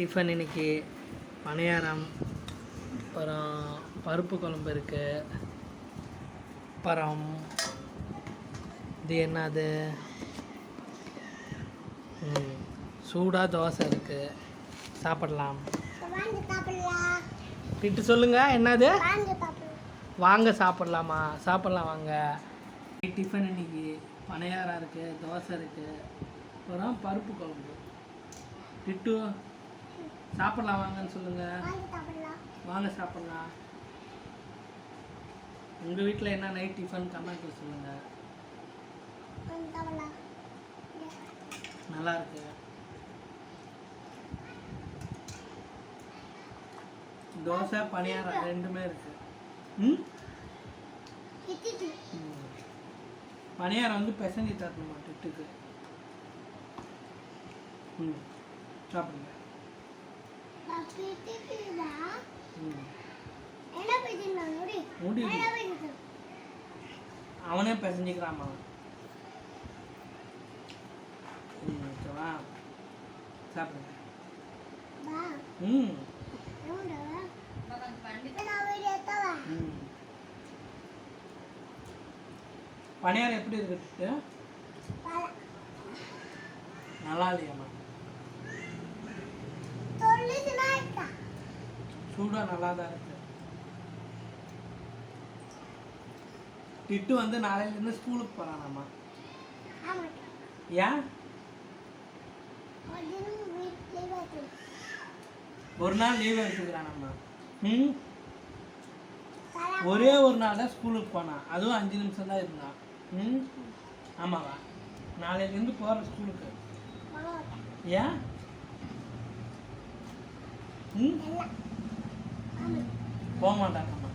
Tiffin இன்னைக்கு பணியாரம் அப்புறம் பருப்பு குழம்பு இருக்குது அப்புறம் இது என்னது? சூடாக தோசை இருக்குது சாப்பிடலாம். திட்டு சொல்லுங்கள் என்னது? வாங்க சாப்பிடலாம். சாப்பிட்லாமா? வாங்க. டிஃபன் இன்னைக்கு பணியாரம் இருக்குது தோசை இருக்குது அப்புறம் பருப்பு குழம்பு. திட்டு சாப்பிட்லாம் வாங்கன்னு சொல்லுங்கள் வாங்க சாப்பிடலாம். உங்கள் வீட்டில் என்ன நைட் டிஃபன் கமெண்ட்டில் சாப்பிடலாம். நல்லா இருக்கு தோசை பணியாரம் ரெண்டுமே இருக்கு. ம். பணியாரம் வந்து பிசைஞ்சு தரணுமா திட்டுக்கு? ம். சாப்பிடுங்க கிட்டிட்டுடா ம் என்ன பேசுறா நோடி முடி என்ன பேசுற அவனே பிசைஞ்சிக்கிறாமா ஓகேவா சாப்பிடுங்க ம். பணியாரம் எப்படி இருக்கு? நல்லா இல்லையாம்மா? சூடாக நல்லா தான் இருக்கு. திட்டு வந்து நாளையிலேருந்து ஸ்கூலுக்கு போகிறானாம்மா ஏன்? ஒரு நாள் லீவ் எடுத்துக்கிறானாம்மா ம்? ஒரே ஒரு நாள் தான் ஸ்கூலுக்கு போனான் அதுவும் அஞ்சு நிமிஷம் தான் இருந்தான். ம்? ஆமாவா? நாளையிலேருந்து போகிற ஸ்கூலுக்கு. ஏன்? ம்? போக மாட்டாங்க.